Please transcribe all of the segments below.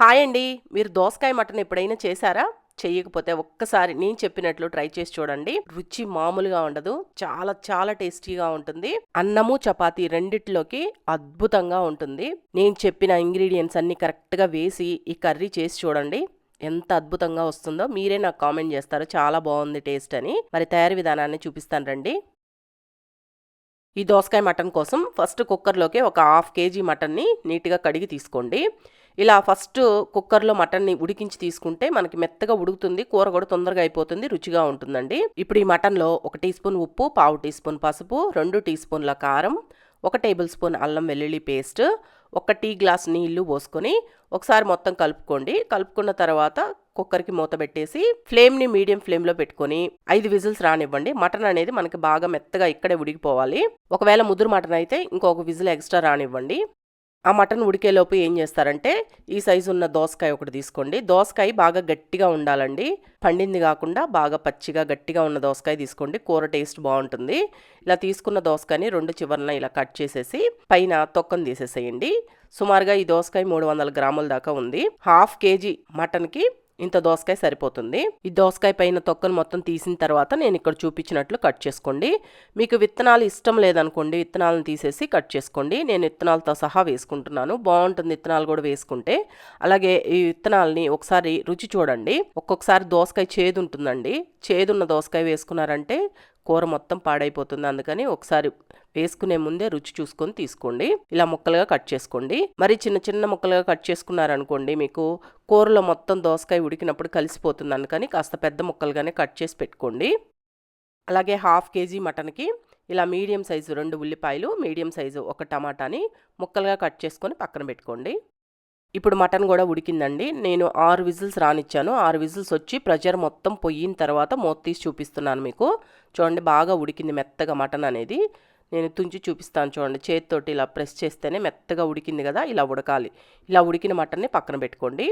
Hi అండి. మీరు దోసకాయ మటన్ ఎప్పుడైనా చేశారా? చెయ్యకపోతే ఒక్కసారి నేను చెప్పినట్లు ట్రై చేసి చూడండి. రుచి మామూలుగా ఉండదు. చాలా చాలా టేస్టీగా ఉంటుంది. అన్నము చపాతి రెండిట్లోకి అద్భుతంగా ఉంటుంది. నేను చెప్పిన ఇంగ్రీడియంట్స్ అన్ని కరెక్ట్గా వేసి ఈ కర్రీ చేసి చూడండి. ఎంత అద్భుతంగా వస్తుందో మీరే నాకు కామెంట్ చేస్తారు. చాలా బాగుంది టేస్ట్ అని. మరి తయారీ విధానాన్ని చూపిస్తాను రండి. ఈ దోసకాయ మటన్ కోసం ఫస్ట్ కుక్కర్లోకి ఒక హాఫ్ కేజీ మటన్ని నీట్గా కడిగి తీసుకోండి. ఇలా ఫస్ట్ కుక్కర్లో మటన్ని ఉడికించి తీసుకుంటే మనకి మెత్తగా ఉడుకుతుంది కూర కూడా తొందరగా అయిపోతుంది రుచిగా ఉంటుందండి. ఇప్పుడు ఈ మటన్లో ఒక టీ స్పూన్ ఉప్పు పావు టీ స్పూన్ పసుపు రెండు టీ స్పూన్ల కారం ఒక టేబుల్ స్పూన్ అల్లం వెల్లుల్లి పేస్ట్ ఒక టీ గ్లాస్ నీళ్ళు పోసుకొని ఒకసారి మొత్తం కలుపుకోండి. కలుపుకున్న తర్వాత కుక్కర్కి మూత పెట్టేసి ఫ్లేమ్ని మీడియం ఫ్లేమ్లో పెట్టుకొని ఐదు విజిల్స్ రానివ్వండి. మటన్ అనేది మనకి బాగా మెత్తగా ఇక్కడే ఉడికిపోవాలి. ఒకవేళ ముదురు మటన్ అయితే ఇంకొక విజిల్ ఎక్స్ట్రా రానివ్వండి. ఆ మటన్ ఉడికేలోపు ఏం చేస్తారంటే ఈ సైజు ఉన్న దోసకాయ ఒకటి తీసుకోండి. దోసకాయ బాగా గట్టిగా ఉండాలండి. పండింది కాకుండా బాగా పచ్చిగా గట్టిగా ఉన్న దోసకాయ తీసుకోండి. కూర టేస్ట్ బాగుంటుంది. ఇలా తీసుకున్న దోసకాయని రెండు చివరన ఇలా కట్ చేసేసి పైన తొక్కను తీసేసేయండి. సుమారుగా ఈ దోసకాయ మూడు వందల గ్రాముల దాకా ఉంది. హాఫ్ కేజీ మటన్కి ఇంత దోసకాయ సరిపోతుంది. ఈ దోసకాయ పైన తొక్కను మొత్తం తీసిన తర్వాత నేను ఇక్కడ చూపించినట్లు కట్ చేసుకోండి. మీకు విత్తనాలు ఇష్టం లేదనుకోండి విత్తనాలను తీసేసి కట్ చేసుకోండి. నేను విత్తనాలతో సహా వేసుకుంటున్నాను. బాగుంటుంది విత్తనాలు కూడా వేసుకుంటే. అలాగే ఈ విత్తనాలని ఒకసారి రుచి చూడండి. ఒక్కొక్కసారి దోసకాయ చేదు ఉంటుందండి. చేదున్న దోసకాయ వేసుకున్నారంటే కూర మొత్తం పాడైపోతుంది. అందుకని ఒకసారి వేసుకునే ముందే రుచి చూసుకొని తీసుకోండి. ఇలా ముక్కలుగా కట్ చేసుకోండి. మరి చిన్న చిన్న ముక్కలుగా కట్ చేసుకున్నారనుకోండి మీకు కూరలో మొత్తం దోసకాయ ఉడికినప్పుడు కలిసిపోతుంది. అందుకని కాస్త పెద్ద ముక్కలుగానే కట్ చేసి పెట్టుకోండి. అలాగే హాఫ్ కేజీ మటన్కి ఇలా మీడియం సైజు రెండు ఉల్లిపాయలు మీడియం సైజు ఒక టమాటాని ముక్కలుగా కట్ చేసుకొని పక్కన పెట్టుకోండి. ఇప్పుడు మటన్ కూడా ఉడికిందండి. నేను ఆరు విజిల్స్ రానిచ్చాను. ఆరు విజిల్స్ వచ్చి ప్రెషర్ మొత్తం పొయ్యిన తర్వాత మూత తీసి చూపిస్తున్నాను మీకు. చూడండి బాగా ఉడికింది మెత్తగా మటన్ అనేది. నేను తుంచి చూపిస్తాను చూడండి. చేతితోటి ఇలా ప్రెస్ చేస్తేనే మెత్తగా ఉడికింది కదా ఇలా ఉడకాలి. ఇలా ఉడికిన మటన్ని పక్కన పెట్టుకోండి.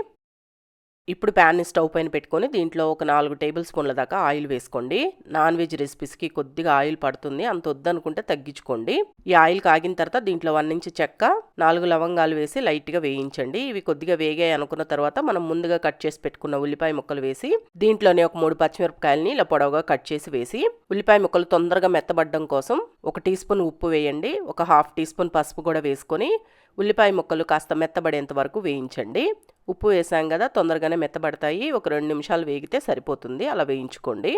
ఇప్పుడు ప్యాన్ని స్టవ్ పైన పెట్టుకొని దీంట్లో ఒక నాలుగు టేబుల్ స్పూన్ల దాకా ఆయిల్ వేసుకోండి. నాన్ వెజ్ రెసిపీస్కి కొద్దిగా ఆయిల్ పడుతుంది. అంత వద్దనుకుంటే తగ్గించుకోండి. ఈ ఆయిల్ కాగిన తర్వాత దీంట్లో వన్ ఇంచ్ చెక్క నాలుగు లవంగాలు వేసి లైట్గా వేయించండి. ఇవి కొద్దిగా వేగాయి అనుకున్న తర్వాత మనం ముందుగా కట్ చేసి పెట్టుకున్న ఉల్లిపాయ ముక్కలు వేసి దీంట్లోనే ఒక మూడు పచ్చిమిరపకాయలని ఇలా పొడవుగా కట్ చేసి వేసి ఉల్లిపాయ ముక్కలు తొందరగా మెత్తబడడం కోసం ఒక టీ స్పూన్ ఉప్పు వేయండి. ఒక హాఫ్ టీ స్పూన్ పసుపు కూడా వేసుకొని ఉల్లిపాయ ముక్కలు కాస్త మెత్తబడేంత వరకు వేయించండి. ఉప్పు వేసాం కదా తొందరగానే మెత్తబడతాయి. ఒక రెండు నిమిషాలు వేగితే సరిపోతుంది. అలా వేయించుకోండి.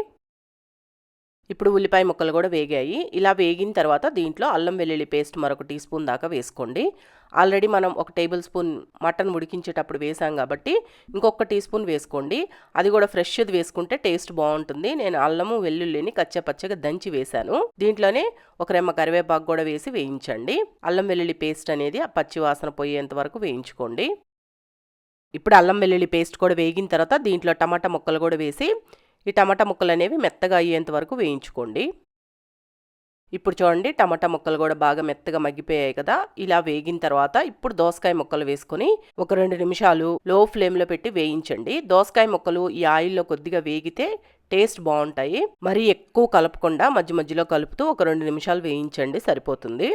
ఇప్పుడు ఉల్లిపాయ ముక్కలు కూడా వేగాయి. ఇలా వేగిన తర్వాత దీంట్లో అల్లం వెల్లుల్లి పేస్ట్ మరొక టీ స్పూన్ దాకా వేసుకోండి. ఆల్రెడీ మనం ఒక టేబుల్ స్పూన్ మటన్ ఉడికించేటప్పుడు వేసాం కాబట్టి ఇంకొక టీ స్పూన్ వేసుకోండి. అది కూడా ఫ్రెష్ది వేసుకుంటే టేస్ట్ బాగుంటుంది. నేను అల్లము వెల్లుల్లిని కచ్చపచ్చగా దంచి వేశాను. దీంట్లోనే ఒక రెమ్మ కరివేపాకు కూడా వేసి వేయించండి. అల్లం వెల్లుల్లి పేస్ట్ అనేది ఆ పచ్చి వాసన పోయేంత వరకు వేయించుకోండి. ఇప్పుడు అల్లం వెల్లుల్లి పేస్ట్ కూడా వేగిన తర్వాత దీంట్లో టమాటా ముక్కలు కూడా వేసి ఈ టమాటా ముక్కలు అనేవి మెత్తగా అయ్యేంత వరకు వేయించుకోండి. ఇప్పుడు చూడండి టమాటా ముక్కలు కూడా బాగా మెత్తగా మగ్గిపోయాయి కదా. ఇలా వేగిన తర్వాత ఇప్పుడు దోసకాయ ముక్కలు వేసుకొని ఒక రెండు నిమిషాలు లో ఫ్లేమ్లో పెట్టి వేయించండి. దోసకాయ ముక్కలు ఈ ఆయిల్లో కొద్దిగా వేగితే టేస్ట్ బాగుంటాయి. మరీ ఎక్కువ కలపకుండా మధ్య మధ్యలో కలుపుతూ ఒక రెండు నిమిషాలు వేయించండి సరిపోతుంది.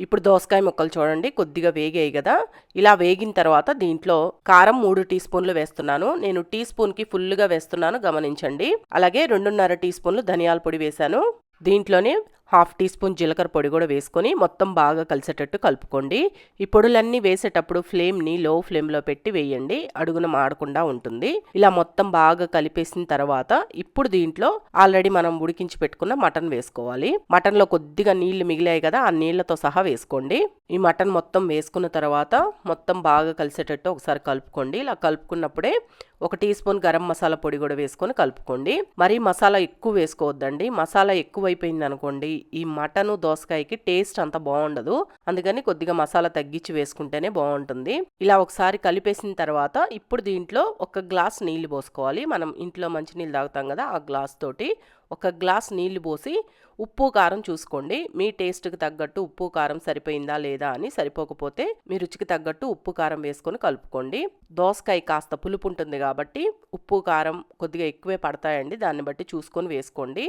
ఇప్పుడు దోసకాయ ముక్కలు చూడండి కొద్దిగా వేగాయి కదా. ఇలా వేగిన తర్వాత దీంట్లో కారం మూడు టీ స్పూన్లు వేస్తున్నాను. నేను టీ స్పూన్కి ఫుల్గా వేస్తున్నాను గమనించండి. అలాగే రెండున్నర టీ స్పూన్లు ధనియాల పొడి వేశాను. దీంట్లోనే హాఫ్ టీ స్పూన్ జీలకర్ర పొడి కూడా వేసుకొని మొత్తం బాగా కలిసేటట్టు కలుపుకోండి. ఈ పొడులన్నీ వేసేటప్పుడు ఫ్లేమ్ని లో ఫ్లేమ్లో పెట్టి వేయండి. అడుగున మాడకుండా ఉంటుంది. ఇలా మొత్తం బాగా కలిపేసిన తర్వాత ఇప్పుడు దీంట్లో ఆల్రెడీ మనం ఉడికించి పెట్టుకున్న మటన్ వేసుకోవాలి. మటన్లో కొద్దిగా నీళ్ళు మిగిలాయి కదా ఆ నీళ్ళతో సహా వేసుకోండి. ఈ మటన్ మొత్తం వేసుకున్న తర్వాత మొత్తం బాగా కలిసేటట్టు ఒకసారి కలుపుకోండి. ఇలా కలుపుకున్నప్పుడే ఒక టీ స్పూన్ గరం మసాలా పొడి కూడా వేసుకొని కలుపుకోండి. మరీ మసాలా ఎక్కువ వేసుకోవద్దండి. మసాలా ఎక్కువైపోయింది అనుకోండి ఈ మటను దోసకాయకి టేస్ట్ అంత బాగుండదు. అందుకని కొద్దిగా మసాలా తగ్గించి వేసుకుంటేనే బాగుంటుంది. ఇలా ఒకసారి కలిపేసిన తర్వాత ఇప్పుడు దీంట్లో ఒక గ్లాస్ నీళ్ళు పోసుకోవాలి. మనం ఇంట్లో మంచి నీళ్ళు తాగుతాం కదా ఆ గ్లాస్ తోటి ఒక గ్లాస్ నీళ్ళు పోసి ఉప్పు కారం చూసుకోండి. మీ టేస్ట్కి తగ్గట్టు ఉప్పు కారం సరిపోయిందా లేదా అని సరిపోకపోతే మీ రుచికి తగ్గట్టు ఉప్పు కారం వేసుకొని కలుపుకోండి. దోసకాయ కాస్త పులుపు ఉంటుంది కాబట్టి ఉప్పు కారం కొద్దిగా ఎక్కువే పడతాయండి. దాన్ని బట్టి చూసుకొని వేసుకోండి.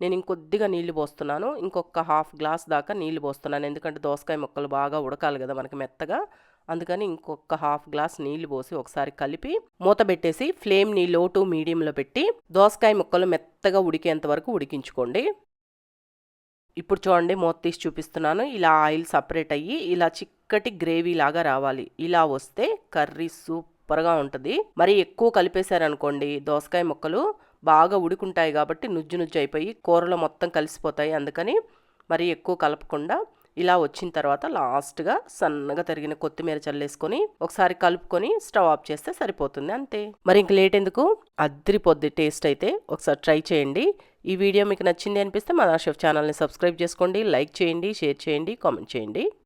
నేను ఇంకొద్దిగా నీళ్ళు పోస్తున్నాను. ఇంకొక హాఫ్ గ్లాస్ దాకా నీళ్ళు పోస్తున్నాను. ఎందుకంటే దోసకాయ ముక్కలు బాగా ఉడకాలి కదా మనకి మెత్తగా. అందుకని ఇంకొక హాఫ్ గ్లాస్ నీళ్ళు పోసి ఒకసారి కలిపి మూత పెట్టేసి ఫ్లేమ్ని లో టు మీడియంలో పెట్టి దోసకాయ ముక్కలు మెత్తగా ఉడికేంత వరకు ఉడికించుకోండి. ఇప్పుడు చూడండి మూత తీసి చూపిస్తున్నాను. ఇలా ఆయిల్ సపరేట్ అయ్యి ఇలా చిక్కటి గ్రేవీ లాగా రావాలి. ఇలా వస్తే కర్రీ సూపర్గా ఉంటుంది. మరి ఎక్కువ కలిపేశారనుకోండి దోసకాయ ముక్కలు బాగా ఉడుకుంటాయి కాబట్టి నుజ్జు నుజ్జు అయిపోయి కూరలో మొత్తం కలిసిపోతాయి. అందుకని మరి ఎక్కువ కలపకుండా ఇలా వచ్చిన తర్వాత లాస్ట్గా సన్నగా తరిగిన కొత్తిమీర చల్లేసుకొని ఒకసారి కలుపుకొని స్టవ్ ఆఫ్ చేస్తే సరిపోతుంది. అంతే. మరి ఇంక లేట్ ఎందుకు? అద్రిపోద్ది టేస్ట్ అయితే. ఒకసారి ట్రై చేయండి. ఈ వీడియో మీకు నచ్చింది అనిపిస్తే మన షెఫ్ ఛానల్ని సబ్స్క్రైబ్ చేసుకోండి. లైక్ చేయండి షేర్ చేయండి కామెంట్ చేయండి.